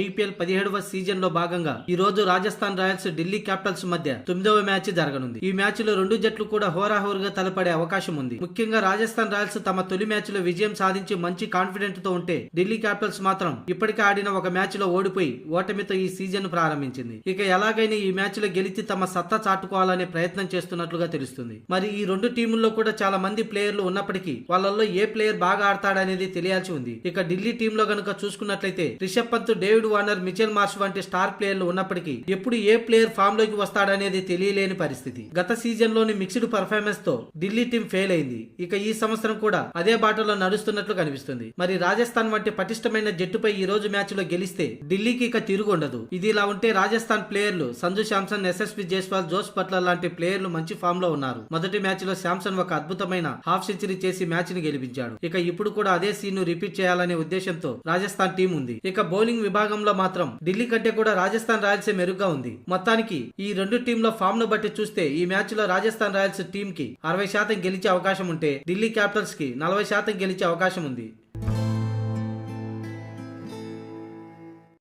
IPL పదిహేడవ సీజన్లో భాగంగా ఈ రోజు రాజస్థాన్ రాయల్స్ ఢిల్లీ క్యాపిటల్స్ మధ్య తొమ్మిదవ మ్యాచ్ జరగనుంది. ఈ మ్యాచ్లో రెండు జట్లు కూడా హోరాహోరుగా తలపడే అవకాశం ఉంది. ముఖ్యంగా రాజస్థాన్ రాయల్స్ తమ తొలి మ్యాచ్లో విజయం సాధించి మంచి కాన్ఫిడెంట్తో ఉంటే ఢిల్లీ క్యాపిటల్స్ మాత్రం ఇప్పటికే ఆడిన ఒక మ్యాచ్లో ఓడిపోయి ఓటమితో ఈ సీజన్ ప్రారంభించింది. ఇక ఎలాగైనా ఈ మ్యాచ్లో గెలిచి తమ సత్తా చాటుకోవాలనే ప్రయత్నం చేస్తున్నట్లుగా తెలుస్తుంది. మరి ఈ రెండు టీముల్లో కూడా చాలా మంది ప్లేయర్లు ఉన్నప్పటికీ వాళ్ళల్లో ఏ ప్లేయర్ బాగా ఆడతాడనేది తెలియాల్సి ఉంది. ఇక ఢిల్లీ టీంలో గనుక చూసుకున్నట్లయితే Rishabh Pant David Warner Mitchell Marsh వంటి స్టార్ ప్లేయర్లు ఉన్నప్పటికీ ఎప్పుడు ఏ ప్లేయర్ ఫామ్లోకి వస్తాడనేది తెలియలేని పరిస్థితి. గత సీజన్లోని మిక్స్డ్ పర్ఫార్మెన్స్తో ఢిల్లీ టీం ఫెయిల్ అయింది. ఇక ఈ సంవత్సరం కూడా అదే బాటలో నడుస్తున్నట్లు కనిపిస్తుంది. మరి రాజస్థాన్ వంటి పటిష్టమైన జట్టుపై ఈ రోజు మ్యాచ్లో గెలిస్తే ఢిల్లీకి ఇక తిరుగు ఉండదు. ఇది ఇలా ఉంటే రాజస్థాన్ ప్లేయర్లు సంజు శాంసన్ ఎస్ఎస్పి జైస్వాల్ జోస్ పట్ల లాంటి ప్లేయర్లు మంచి ఫామ్లో ఉన్నారు. మొదటి మ్యాచ్లో శాంసన్ ఒక అద్భుతమైన హాఫ్ సెంచరీ చేసి మ్యాచ్ని గెలిపించాడు. ఇక ఇప్పుడు కూడా అదే సీన్ను రిపీట్ చేయాలనే ఉద్దేశంతో రాజస్థాన్ టీం ఉంది. ఇక బౌలింగ్ విభాగం విభాగంలో మాత్రం ఢిల్లీ కంటే కూడా రాజస్థాన్ రాయల్స్ మెరుగ్గా ఉంది. మొత్తానికి ఈ రెండు టీంల ఫామ్ను బట్టి చూస్తే ఈ మ్యాచ్లో రాజస్థాన్ రాయల్స్ టీం కి అరవై శాతం గెలిచే అవకాశం ఉంటే ఢిల్లీ క్యాపిటల్స్కి నలభై శాతం గెలిచే అవకాశం ఉంది.